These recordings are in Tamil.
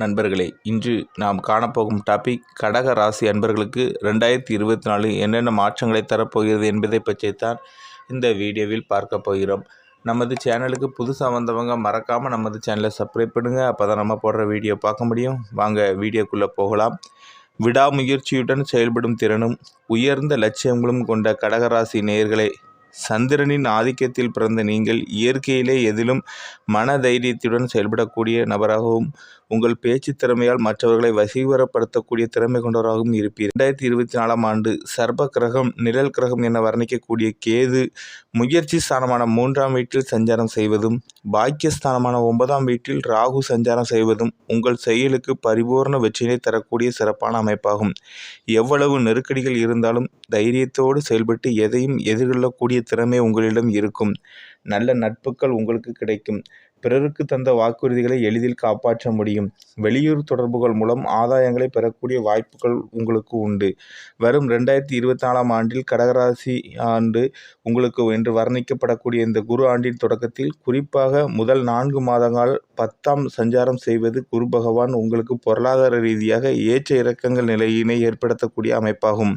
நண்பர்களே இன்று நாம் காணப்போகும் டாபிக் கடக ராசி அன்பர்களுக்கு ரெண்டாயிரத்தி இருபத்தி நாலு என்னென்ன மாற்றங்களை தரப்போகிறது என்பதை பற்றித்தான் இந்த வீடியோவில் பார்க்க போகிறோம். நமது சேனலுக்கு புதுசாக வந்தவங்க மறக்காமல் நமது சேனலை சப்ஸ்கிரைப் பண்ணுங்கள் அப்போ தான் நம்ம போடுற வீடியோ பார்க்க முடியும். வாங்க வீடியோக்குள்ளே போகலாம். விடாமுயற்சியுடன் செயல்படும் திறனும் உயர்ந்த லட்சியங்களும் கொண்ட கடகராசி நேயர்களே சந்திரனின் ஆதிக்கத்தில் பிறந்த நீங்கள் இயற்கையிலே எதிலும் மன தைரியத்துடன் செயல்படக்கூடிய நபராகவும் உங்கள் பேச்சு திறமையால் மற்றவர்களை வசீகரப்படுத்தக்கூடிய திறமை கொண்டவராகவும் இருப்பீர். ரெண்டாயிரத்தி இருபத்தி நாலாம் ஆண்டு சர்ப கிரகம் நிழல் கிரகம் என வர்ணிக்கக்கூடிய கேது முயற்சி ஸ்தானமான மூன்றாம் வீட்டில் சஞ்சாரம் செய்வதும் பாக்கியஸ்தானமான ஒன்பதாம் வீட்டில் ராகு சஞ்சாரம் செய்வதும் உங்கள் செயலுக்கு பரிபூர்ண வெற்றியினை தரக்கூடிய சிறப்பான அமைப்பாகும். எவ்வளவு நெருக்கடிகள் இருந்தாலும் தைரியத்தோடு செயல்பட்டு எதையும் எதிர்கொள்ளக்கூடிய திறமை உங்களிடம் இருக்கும். நல்ல நட்புகள் உங்களுக்கு கிடைக்கும். பிறருக்கு தந்த வாக்குறுதிகளை எளிதில் காப்பாற்ற முடியும். வெளியூர் தொடர்புகள் மூலம் ஆதாயங்களை பெறக்கூடிய வாய்ப்புகள் உங்களுக்கு உண்டு. வரும் ரெண்டாயிரத்தி இருபத்தி நாலாம் ஆண்டில் கடகராசி ஆண்டு உங்களுக்கு என்று வர்ணிக்கப்படக்கூடிய இந்த குரு ஆண்டின் தொடக்கத்தில் குறிப்பாக முதல் நான்கு மாதங்கள் பத்தாம் சஞ்சாரம் செய்வது குரு பகவான் உங்களுக்கு பொருளாதார ரீதியாக ஏற்ற இறக்கங்கள் நிலையினை ஏற்படுத்தக்கூடிய அமைப்பாகும்.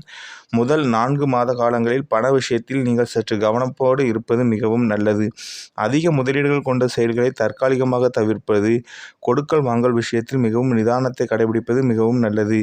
முதல் நான்கு மாத காலங்களில் பண விஷயத்தில் நீங்கள் சற்று கவனப்போடு இருப்பது மிகவும் நல்லது. அதிக முதலீடுகள் கொண்ட செயல்களை தற்காலிகமாக தவிர்ப்பது கொடுக்கல் வாங்கல் விஷயத்தில் மிகவும் நிதானத்தை கடைபிடிப்பது மிகவும் நல்லது.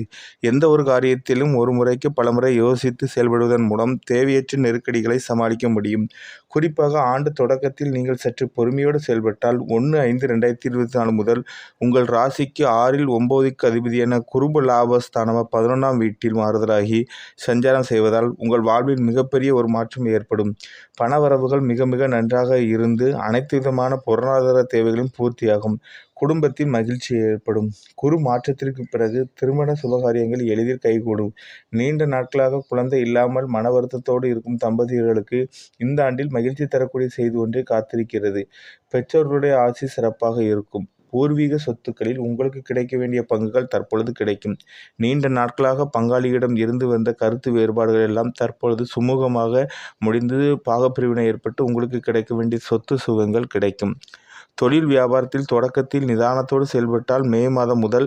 எந்த ஒரு காரியத்திலும் ஒரு முறைக்கு பலமுறை யோசித்து செயல்படுவதன் மூலம் தேவையற்ற நெருக்கடிகளை சமாளிக்க முடியும். குறிப்பாக ஆண்டு தொடக்கத்தில் நீங்கள் சற்று பொறுமையோடு செயல்பட்டால் ஒன்று ஐந்து ரெண்டாயிரத்தி இருபத்தி நாலு முதல் உங்கள் ராசிக்கு ஆறில் ஒம்போதுக்கு அதிபதியான குறும்பு லாபஸ்தானமாக பதினொன்றாம் வீட்டில் மாறுதலாகி சஞ்சாரம் செய்வதால் உங்கள் வாழ்வில் மிகப்பெரிய ஒரு மாற்றம் ஏற்படும். பணவரவுகள் மிக மிக நன்றாக இருந்து அனைத்து விதமான பொருளாதார தேவைகளும் பூர்த்தியாகும். குடும்பத்தில் மகிழ்ச்சி ஏற்படும். குறு மாற்றத்திற்கு பிறகு திருமண சுபகாரியங்கள் எளிதில் கைகூடும். நீண்ட நாட்களாக குழந்தை இல்லாமல் மன வருத்தத்தோடு இருக்கும் தம்பதியர்களுக்கு இந்த ஆண்டில் மகிழ்ச்சி தரக்கூடிய செய்தி ஒன்றை காத்திருக்கிறது. பெற்றோர்களுடைய ஆட்சி சிறப்பாக இருக்கும். பூர்வீக சொத்துக்களில் உங்களுக்கு கிடைக்க வேண்டிய பங்குகள் தற்பொழுது கிடைக்கும். நீண்ட நாட்களாக பங்காளியிடம் இருந்து வந்த கருத்து வேறுபாடுகள் எல்லாம் தற்பொழுது சுமூகமாக முடிந்து பாகப்பிரிவினை ஏற்பட்டு உங்களுக்கு கிடைக்க வேண்டிய சொத்து சுகங்கள் கிடைக்கும். தொழில் வியாபாரத்தில் தொடக்கத்தில் நிதானத்தோடு செயல்பட்டால் மே மாதம் முதல்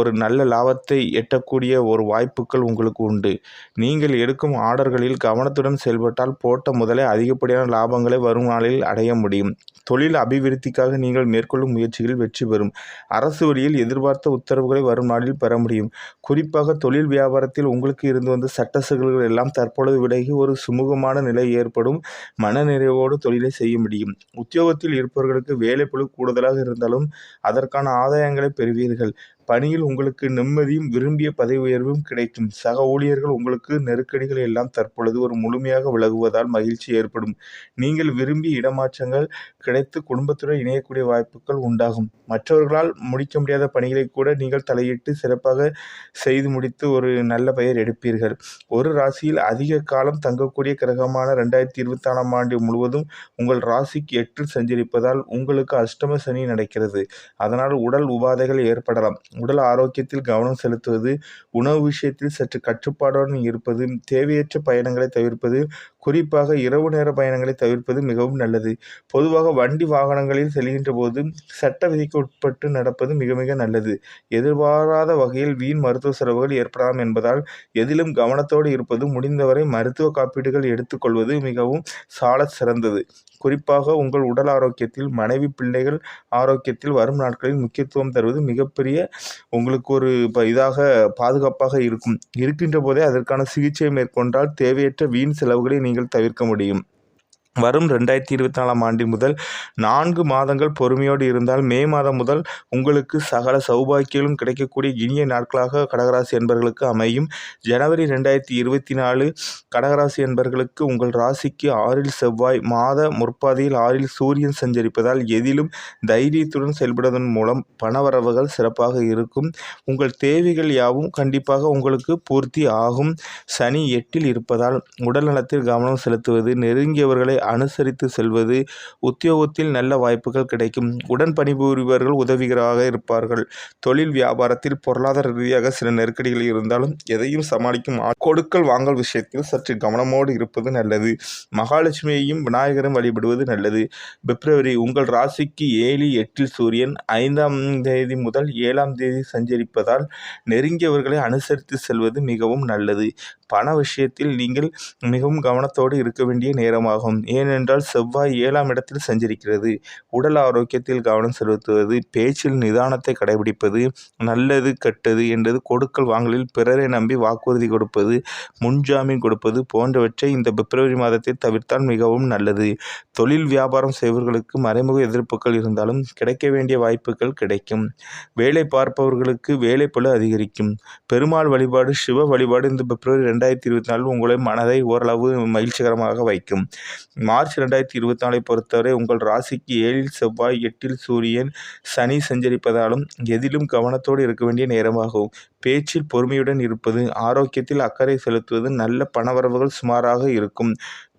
ஒரு நல்ல லாபத்தை எட்டக்கூடிய ஒரு வாய்ப்புகள் உங்களுக்கு உண்டு. நீங்கள் எடுக்கும் ஆர்டர்களில் கவனத்துடன் செயல்பட்டால் போட்ட முதலே அதிகப்படியான லாபங்களை வரும் நாளில் அடைய முடியும். தொழில் அபிவிருத்திக்காக நீங்கள் மேற்கொள்ளும் முயற்சிகளில் வெற்றி பெறும். அரசு வழியில் எதிர்பார்த்த உத்தரவுகளை வரும் நாளில் பெற முடியும். குறிப்பாக தொழில் வியாபாரத்தில் உங்களுக்கு இருந்து வந்த சட்ட சிக்கல்கள் எல்லாம் தற்பொழுது விலகி ஒரு சுமூகமான நிலை ஏற்படும். மனநிறைவோடு தொழிலை செய்ய முடியும். உத்தியோகத்தில் இருப்பவர்களுக்கு வேலை வேலைப்பழு கூடுதலாக இருந்தாலும் அதற்கான ஆதாயங்களை பெறுவீர்கள். பணியில் உங்களுக்கு நிம்மதியும் விரும்பிய பதவி உயர்வும் கிடைக்கும். சக ஊழியர்கள் உங்களுக்கு நெருக்கடிகள் எல்லாம் தற்பொழுது ஒரு முழுமையாக விலகுவதால் மகிழ்ச்சி ஏற்படும். நீங்கள் விரும்பிய இடமாற்றங்கள் கிடைத்து குடும்பத்துடன் இணையக்கூடிய வாய்ப்புகள் உண்டாகும். மற்றவர்களால் முடிக்க முடியாத பணிகளை கூட நீங்கள் தலையிட்டு சிறப்பாக செய்து முடித்து ஒரு நல்ல பெயர் எடுப்பீர்கள். ஒரு ராசியில் அதிக காலம் தங்கக்கூடிய கிரகமான ரெண்டாயிரத்தி இருபத்தாறாம் ஆண்டு முழுவதும் உங்கள் ராசிக்கு எட்டில் சஞ்சரிப்பதால் உங்களுக்கு அஷ்டம சனி நடக்கிறது. அதனால் உடல் உபாதைகள் ஏற்படலாம். உடல் ஆரோக்கியத்தில் கவனம் செலுத்துவது உணவு விஷயத்தில் சற்று கட்டுப்பாடுடன் இருப்பது தேவையற்ற பயணங்களை தவிர்ப்பது குறிப்பாக இரவு நேர பயணங்களை தவிர்ப்பது மிகவும் நல்லது. பொதுவாக வண்டி வாகனங்களில் செல்கின்ற போது சட்ட விதிக்கு உட்பட்டு நடப்பது மிக மிக நல்லது. எதிர்பாராத வகையில் வீண் மருத்துவ செலவுகள் ஏற்படலாம் என்பதால் எதிலும் கவனத்தோடு இருப்பது முடிந்தவரை மருத்துவ காப்பீடுகள் எடுத்துக்கொள்வது மிகவும் சால சிறந்தது. குறிப்பாக உங்கள் உடல் ஆரோக்கியத்தில் மனைவி பிள்ளைகள் ஆரோக்கியத்தில் வரும் நாட்களில் முக்கியத்துவம் தருவது மிகப்பெரிய உங்களுக்கு ஒரு இப்போ இதாக பாதுகாப்பாக இருக்கும். இருக்கின்ற போதே அதற்கான சிகிச்சை மேற்கொண்டால் தேவையற்ற வீண் செலவுகளை நீங்கள் தவிர்க்க முடியும். வரும் ரெண்டாயிரத்தி இருபத்தி நாலாம் ஆண்டு முதல் நான்கு மாதங்கள் பொறுமையோடு இருந்தால் மே மாதம் முதல் உங்களுக்கு சகல சௌபாக்கியங்களும் கிடைக்கக்கூடிய இனிய நாட்களாக கடகராசி என்பர்களுக்கு அமையும். ஜனவரி ரெண்டாயிரத்தி இருபத்தி நாலு கடகராசி என்பர்களுக்கு உங்கள் ராசிக்கு ஆறில் செவ்வாய் மாத முற்பாதையில் ஆறில் சூரியன் சஞ்சரிப்பதால் எதிலும் தைரியத்துடன் செயல்படுவதன் மூலம் பணவரவுகள் சிறப்பாக இருக்கும். உங்கள் தேவைகள் யாவும் கண்டிப்பாக உங்களுக்கு பூர்த்தி ஆகும். சனி எட்டில் இருப்பதால் உடல் நலத்தில் கவனம் செலுத்துவது நெருங்கியவர்களை அனுசரித்து செல்வது உத்தியோகத்தில் நல்ல வாய்ப்புகள் கிடைக்கும். உடன் பணிபுரிபவர்கள் உதவிகராக இருப்பார்கள். தொழில் வியாபாரத்தில் பொருளாதார ரீதியாக சில நெருக்கடிகள் இருந்தாலும் எதையும் சமாளிக்கும் கொடுக்கல் வாங்கல் விஷயத்தில் சற்று கவனமோடு இருப்பது நல்லது. மகாலட்சுமியையும் விநாயகரும் வழிபடுவது நல்லது. பிப்ரவரி உங்கள் ராசிக்கு ஏழு எட்டில் சூரியன் ஐந்தாம் தேதி முதல் ஏழாம் தேதி சஞ்சரிப்பதால் நெருங்கியவர்களை அனுசரித்து செல்வது மிகவும் நல்லது. பண விஷயத்தில் நீங்கள் மிகவும் கவனத்தோடு இருக்க வேண்டிய நேரமாகும். ஏனென்றால் செவ்வாய் ஏழாம் இடத்தில் சஞ்சரிக்கிறது. உடல் ஆரோக்கியத்தில் கவனம் செலுத்துவது பேச்சில் நிதானத்தை கடைபிடிப்பது நல்லது கெட்டது என்றது கொடுக்கல் வாங்கலில் பிறரை நம்பி வாக்குறுதி கொடுப்பது முன்ஜாமீன் கொடுப்பது போன்றவற்றை இந்த பிப்ரவரி மாதத்தை தவிர்த்தால் மிகவும் நல்லது. தொழில் வியாபாரம் செய்பவர்களுக்கு மறைமுக எதிர்ப்புகள் இருந்தாலும் கிடைக்க வேண்டிய வாய்ப்புகள் கிடைக்கும். வேலை பார்ப்பவர்களுக்கு வேலை பல அதிகரிக்கும். பெருமாள் வழிபாடு சிவ வழிபாடு இந்த பிப்ரவரி ரெண்டாயிரத்தி இருபத்தி நாலில் உங்களை மனதை ஓரளவு மகிழ்ச்சிகரமாக வைக்கும். மார்ச் ரெண்டாயிரத்தி இருபத்தி நாலை பொறுத்தவரை உங்கள் ராசிக்கு ஏழில் செவ்வாய் எட்டில் சூரியன் சனி சஞ்சரிப்பதாலும் எதிலும் கவனத்தோடு இருக்க வேண்டிய நேரமாகும். பேச்சில் பொறுமையுடன் இருப்பது ஆரோக்கியத்தில் அக்கறை செலுத்துவது நல்ல பணவரவுகள் சுமாராக இருக்கும்.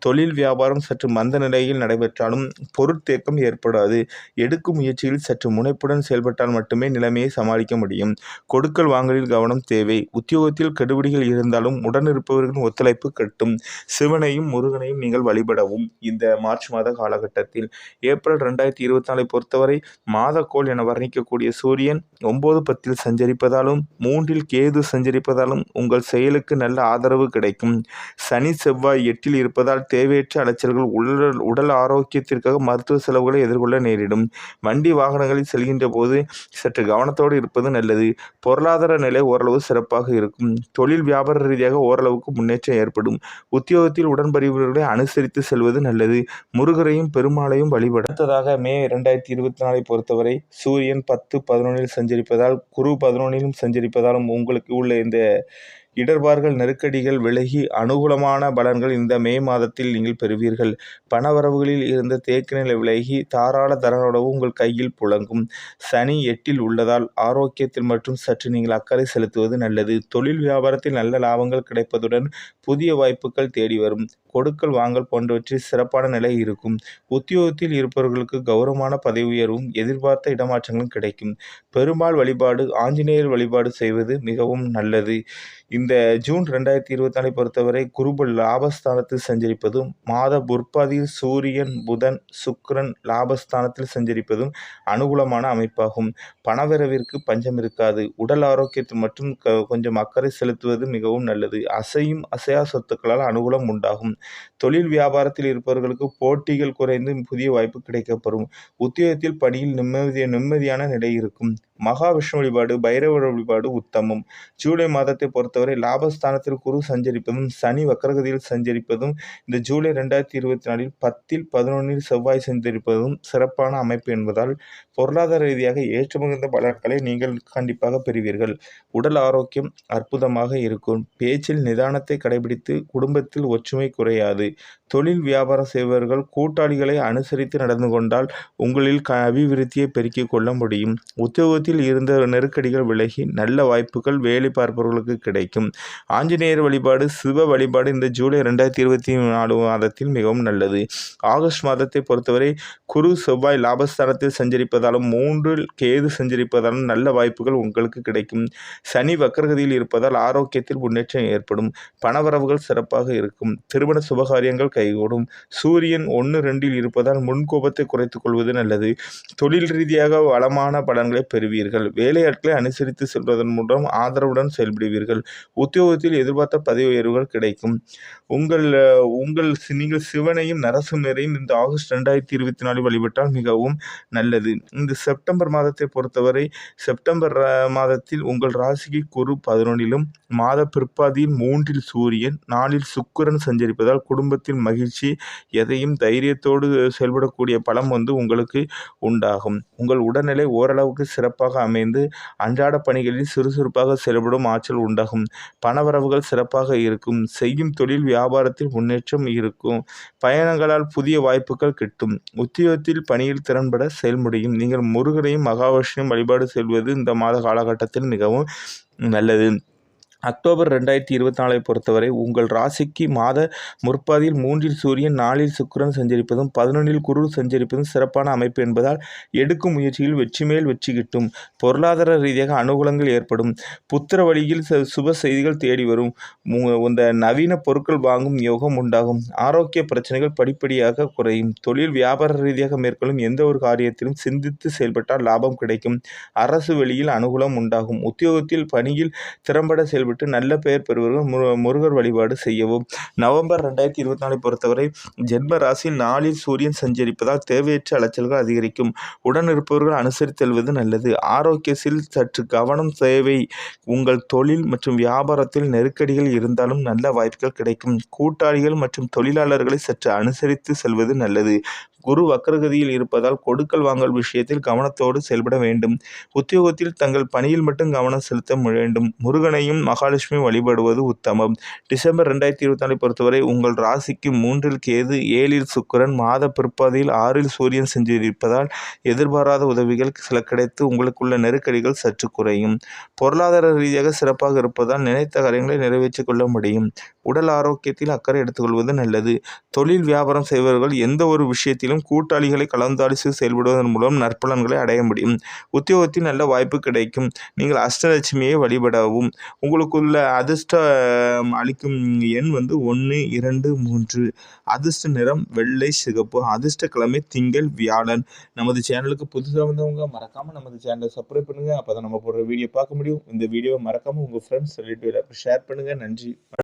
தொழில் வியாபாரம் சற்று மந்த நிலையில் நடைபெற்றாலும் பொருட்தேக்கம் ஏற்படாது. எடுக்கும் முயற்சியில் சற்று முனைப்புடன் செயல்பட்டால் மட்டுமே நிலைமையை சமாளிக்க முடியும். கொடுக்கல் வாங்கலில் கவனம் தேவை. உத்தியோகத்தில் கெடுபிடிகள் இருந்தாலும் உடனிருப்பவர்களின் ஒத்துழைப்பு கட்டும். சிவனையும் முருகனையும் நீங்கள் வழிபடவும். இந்த மார்ச் மாத காலகட்டத்தில் ஏப்ரல் ரெண்டாயிரத்தி இருபத்தி நாலை பொறுத்தவரை மாதக்கோள் என வர்ணிக்கக்கூடிய சூரியன் ஒன்பது பத்தில் சஞ்சரிப்பதாலும் மூன்றில் கேது சஞ்சரிப்பதாலும் உங்கள் செயலுக்கு நல்ல ஆதரவு கிடைக்கும். சனி செவ்வாய் எட்டில் இருப்பதால் தேவையற்ற அலைச்சல்கள் உடல் உடல் ஆரோக்கியத்திற்காக மருத்துவ செலவுகளை எதிர்கொள்ள நேரிடும். வண்டி வாகனங்களில் செல்கின்ற போது சற்று கவனத்தோடு இருப்பது நல்லது. பொருளாதார நிலை ஓரளவு சிறப்பாக இருக்கும். தொழில் வியாபார ரீதியாக ஓரளவுக்கு முன்னேற்றம் ஏற்படும். உத்தியோகத்தில் உடன்பறிவுகளை அனுசரித்து செல்வது நல்லது. முருகரையும் பெருமாளையும் வழிபட அடுத்ததாக மே ரெண்டாயிரத்தி இருபத்தி நாலை பொறுத்தவரை சூரியன் பத்து பதினொன்றில் சஞ்சரிப்பதால் குரு பதினொன்றிலும் சஞ்சரிப்பதாலும் உங்களுக்கு உள்ள இந்த இடர்பாடுகள் நெருக்கடிகள் விலகி அனுகூலமான பலன்கள் இந்த மே மாதத்தில் நீங்கள் பெறுவீர்கள். பணவரவுகளில் இருந்த தேக்க நிலை விலகி தாராள தரனோடவும் உங்கள் கையில் புழங்கும். சனி எட்டில் உள்ளதால் ஆரோக்கியத்தில் மற்றும் சற்று நீங்கள் அக்கறை செலுத்துவது நல்லது. தொழில் வியாபாரத்தில் நல்ல லாபங்கள் கிடைப்பதுடன் புதிய வாய்ப்புகள் தேடி வரும். கொடுக்கல் வாங்கல் போன்றவற்றில் சிறப்பான நிலை இருக்கும். உத்தியோகத்தில் இருப்பவர்களுக்கு கௌரவமான பதவி உயர்வும் எதிர்பார்த்த இடமாற்றங்களும் கிடைக்கும். பெருமாள் வழிபாடு ஆஞ்சநேயர் வழிபாடு செய்வது மிகவும் நல்லது. இந்த ஜூன் ரெண்டாயிரத்தி இருபத்தி நாலை பொறுத்தவரை குருபல் லாபஸ்தானத்தில் சஞ்சரிப்பதும் மாத புற்பாதியில் சூரியன் புதன் சுக்கரன் லாபஸ்தானத்தில் சஞ்சரிப்பதும் அனுகூலமான அமைப்பாகும். பணவரவிற்கு பஞ்சம் இருக்காது. உடல் ஆரோக்கியத்தில் மட்டும் க கொஞ்சம் அக்கறை செலுத்துவது மிகவும் நல்லது. அசையும் அசையா சொத்துக்களால் அனுகூலம் உண்டாகும். தொழில் வியாபாரத்தில் இருப்பவர்களுக்கு போட்டிகள் குறைந்து புதிய வாய்ப்பு கிடைக்கப்பெறும். உத்தியோகத்தில் பணியில் நிம்மதிய நிம்மதியான நிலை இருக்கும். மகாவிஷ்ணு வழிபாடு பைரவர் வழிபாடு உத்தமம். ஜூலை மாதத்தை பொறுத்தவரை லாபஸ்தானத்தில் குரு சஞ்சரிப்பதும் சனி வக்கரகதியில் சஞ்சரிப்பதும் இந்த ஜூலை ரெண்டாயிரத்தி இருபத்தி நாலில் பத்தில் பதினொன்றில் செவ்வாய் சஞ்சரிப்பதும் சிறப்பான அமைப்பு என்பதால் பொருளாதார ரீதியாக ஏற்றமிகுந்த பலன்களை நீங்கள் கண்டிப்பாக பெறுவீர்கள். உடல் ஆரோக்கியம் அற்புதமாக இருக்கும். பேச்சில் நிதானத்தை கடைபிடித்து குடும்பத்தில் ஒற்றுமை குறையாது. தொழில் வியாபாரம் செய்பவர்கள் கூட்டாளிகளை அனுசரித்து நடந்து கொண்டால் உங்களில் க அபிவிருத்தியை பெருக்கிக் கொள்ள முடியும். உத்தியோகத்தில் இருந்த நெருக்கடிகள் விலகி நல்ல வாய்ப்புகள் வேலை பார்ப்பவர்களுக்கு கிடைக்கும். ஆஞ்சநேயர் வழிபாடு சிவ வழிபாடு இந்த ஜூலை ரெண்டாயிரத்தி இருபத்தி நாலு மாதத்தில் மிகவும் நல்லது. ஆகஸ்ட் மாதத்தை பொறுத்தவரை குரு செவ்வாய் லாபஸ்தானத்தில் சஞ்சரிப்பதாலும் மூன்றில் கேது சஞ்சரிப்பதாலும் நல்ல வாய்ப்புகள் உங்களுக்கு கிடைக்கும். சனி வக்கரகதியில் இருப்பதால் ஆரோக்கியத்தில் முன்னேற்றம் ஏற்படும். பணவரவுகள் சிறப்பாக இருக்கும். திருமண சுபகாரியங்கள் கைகூடும். சூரியன் ஒன்று ரெண்டில் இருப்பதால் முன்கோபத்தை குறைத்துக் கொள்வது நல்லது. தொழில் ரீதியாக வளமான பலன்களை பெறுவீர்கள். வேலையாட்களை அனுசரித்து செல்வதன் மூலம் ஆதரவுடன் செயல்படுவீர்கள். உத்தியோகத்தில் எதிர்பார்த்த பதவி உயர்வுகள் கிடைக்கும். உங்கள் உங்கள் நீங்கள் சிவனையும் நரசிம்மரையும் இந்த ஆகஸ்ட் ரெண்டாயிரத்தி இருபத்தி நாலு வழிபட்டால் மிகவும் நல்லது. இந்த செப்டம்பர் மாதத்தை பொறுத்தவரை செப்டம்பர் மாதத்தில் உங்கள் ராசிக்கு குரு பதினொன்றிலும் மாத பிற்பாதியில் மூன்றில் சூரியன் நாளில் சுக்கிரன் சஞ்சரிப்பதால் குடும்பத்தில் மகிழ்ச்சி எதையும் தைரியத்தோடு செயல்படக்கூடிய பலம் வந்து உங்களுக்கு உண்டாகும். உங்கள் உடல்நிலை ஓரளவுக்கு சிறப்பாக அமைந்து அன்றாட பணிகளில் சுறுசுறுப்பாக செயல்படும் ஆற்றல் உண்டாகும். பணவரவுகள் சிறப்பாக இருக்கும். செய்யும் தொழில் வியாபாரத்தில் முன்னேற்றம் இருக்கும். பயணங்களால் புதிய வாய்ப்புகள் கிட்டும். உத்தியோகத்தில் பணியில் திறன்பட செயல்முடியும் நீங்கள் முருகனையும் மகாவிஷ்ணுவையும் வழிபாடு செல்வது இந்த மாத காலகட்டத்தில் மிகவும் நல்லது. அக்டோபர் ரெண்டாயிரத்தி இருபத்தி நாலை பொறுத்தவரை உங்கள் ராசிக்கு மாத முற்பாதியில் மூன்றில் சூரியன் நாளில் சுக்கிரன் சஞ்சரிப்பதும் பதினொன்றில் குரு சஞ்சரிப்பதும் சிறப்பான அமைப்பு என்பதால் எடுக்கும் முயற்சியில் வெற்றி மேல் வெற்றி கிட்டும். பொருளாதார ரீதியாக அனுகூலங்கள் ஏற்படும். புத்திர வழியில் சுப செய்திகள் தேடி வரும். இந்த நவீன பொருட்கள் வாங்கும் யோகம் உண்டாகும். ஆரோக்கிய பிரச்சனைகள் படிப்படியாக குறையும். தொழில் வியாபார ரீதியாக மேற்கொள்ளும் எந்த ஒரு காரியத்திலும் சிந்தித்து செயல்பட்டால் லாபம் கிடைக்கும். அரசு வெளியில் அனுகூலம் உண்டாகும். உத்தியோகத்தில் பணியில் திறம்பட விட்டு நல்ல பெயர் பெறுவர்கள் முருகர் வழிபாடு செய்யவும். நவம்பர் ரெண்டாயிரத்தி இருபத்தி நாலை பொறுத்தவரை ஜென்ம ராசியில் நாளில் சூரியன் சஞ்சரிப்பதால் தேவையற்ற அலைச்சல்கள் அதிகரிக்கும். உடன் இருப்பவர்கள் அனுசரித்து செல்வது நல்லது. ஆரோக்கியத்தில் சற்று கவனம் தேவை. உங்கள் தொழில் மற்றும் வியாபாரத்தில் நெருக்கடிகள் இருந்தாலும் நல்ல வாய்ப்புகள் கிடைக்கும். கூட்டாளிகள் மற்றும் தொழிலாளர்களை சற்று அனுசரித்து செல்வது நல்லது. குரு வக்கரகதியில் இருப்பதால் கொடுக்கல் வாங்கல் விஷயத்தில் கவனத்தோடு செயல்பட வேண்டும். உத்தியோகத்தில் தங்கள் பணியில் மட்டும் கவனம் செலுத்த வேண்டும். முருகனையும் மகாலட்சுமி வழிபடுவது உத்தமம். டிசம்பர் ரெண்டாயிரத்தி இருபத்தி நாலு பொறுத்தவரை உங்கள் ராசிக்கு மூன்றில் கேது ஏழில் சுக்கிரன் மாத பிற்பாதையில் ஆறில் சூரியன் சென்றிருப்பதால் எதிர்பாராத உதவிகள் சில கிடைத்து உங்களுக்குள்ள நெருக்கடிகள் சற்று குறையும். பொருளாதார ரீதியாக சிறப்பாக இருப்பதால் நினைத்த காரியங்களை நிறைவேற்றிக் கொள்ள முடியும். உடல் ஆரோக்கியத்தில் அக்கறை எடுத்துக்கொள்வது நல்லது. தொழில் வியாபாரம் செய்பவர்கள் எந்த ஒரு விஷயத்திலும் கூட்டாளிகளை கலந்தாலோசித்து செயல்படுவதன் மூலம் நற்பலன்களை அடைய முடியும். உத்தியோகத்தில் நல்ல வாய்ப்பு கிடைக்கும். நீங்கள் அஷ்டலட்சுமியை வழிபடவும். உங்களுக்குள்ள அதிர்ஷ்ட அளிக்கும் எண் வந்து ஒன்று இரண்டு மூன்று. அதிர்ஷ்ட நிறம் வெள்ளை சிகப்பு. அதிர்ஷ்ட கிழமை திங்கள் வியாழன். நமது சேனலுக்கு புதுசாக வந்தவங்க மறக்காமல் நமது சேனலை சப்ஸ்கிரைப் பண்ணுங்கள் அப்போ தான் நம்ம போடுற வீடியோ பார்க்க முடியும். இந்த வீடியோவை மறக்காமல் உங்கள் ஃப்ரெண்ட்ஸ் ரிலேட்டிவ் ஷேர் பண்ணுங்கள் நன்றி.